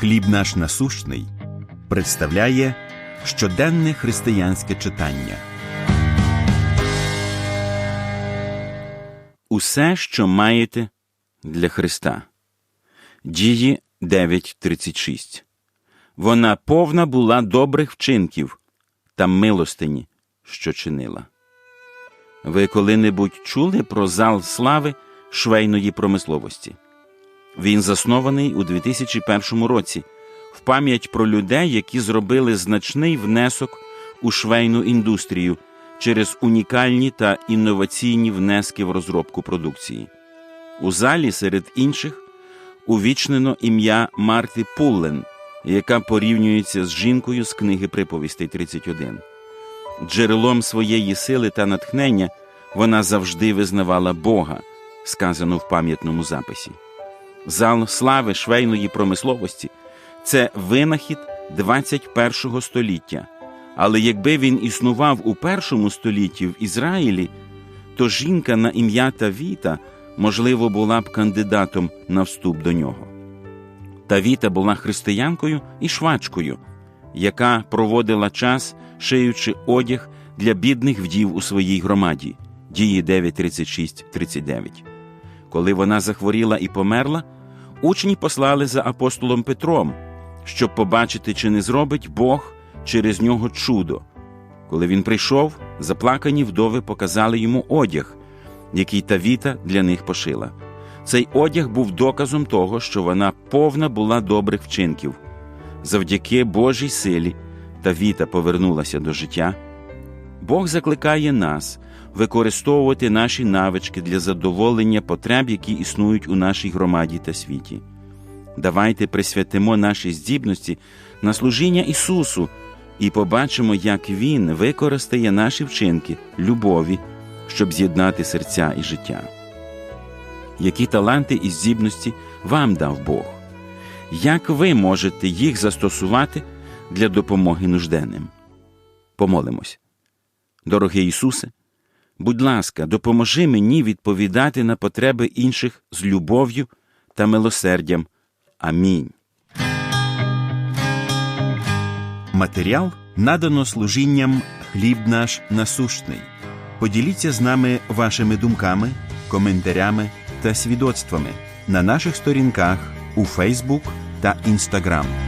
Хліб наш насущний представляє щоденне християнське читання. Усе, що маєте для Христа. Дії 9.36. Вона повна була добрих вчинків та милостині, що чинила. Ви коли-небудь чули про зал слави швейної промисловості? Він заснований у 2001 році в пам'ять про людей, які зробили значний внесок у швейну індустрію через унікальні та інноваційні внески в розробку продукції. У залі серед інших увічнено ім'я Марти Пуллен, яка порівнюється з жінкою з книги приповістей 31. Джерелом своєї сили та натхнення вона завжди визнавала Бога, сказано в пам'ятному записі. Зал слави швейної промисловості це винахід 21 століття. Але якби він існував у першому столітті в Ізраїлі, то жінка на ім'я Тавіта, можливо, була б кандидатом на вступ до нього. Тавіта була християнкою і швачкою, яка проводила час, шиючи одяг для бідних вдів у своїй громаді дії 9.36-39. Коли вона захворіла і померла, учні послали за апостолом Петром, щоб побачити, чи не зробить Бог через нього чудо. Коли він прийшов, заплакані вдови показали йому одяг, який Тавіта для них пошила. Цей одяг був доказом того, що вона повна була добрих вчинків. Завдяки Божій силі Тавіта повернулася до життя. Бог закликає нас використовувати наші навички для задоволення потреб, які існують у нашій громаді та світі. Давайте присвятимо наші здібності на служіння Ісусу і побачимо, як Він використає наші вчинки любові, щоб з'єднати серця і життя. Які таланти і здібності вам дав Бог? Як ви можете їх застосувати для допомоги нужденним? Помолимось. Дорогий Ісусе, будь ласка, допоможи мені відповідати на потреби інших з любов'ю та милосердям. Амінь. Матеріал надано служінням Хліб наш насущний. Поділіться з нами вашими думками, коментарями та свідоцтвами на наших сторінках у Фейсбук та Інстаграм.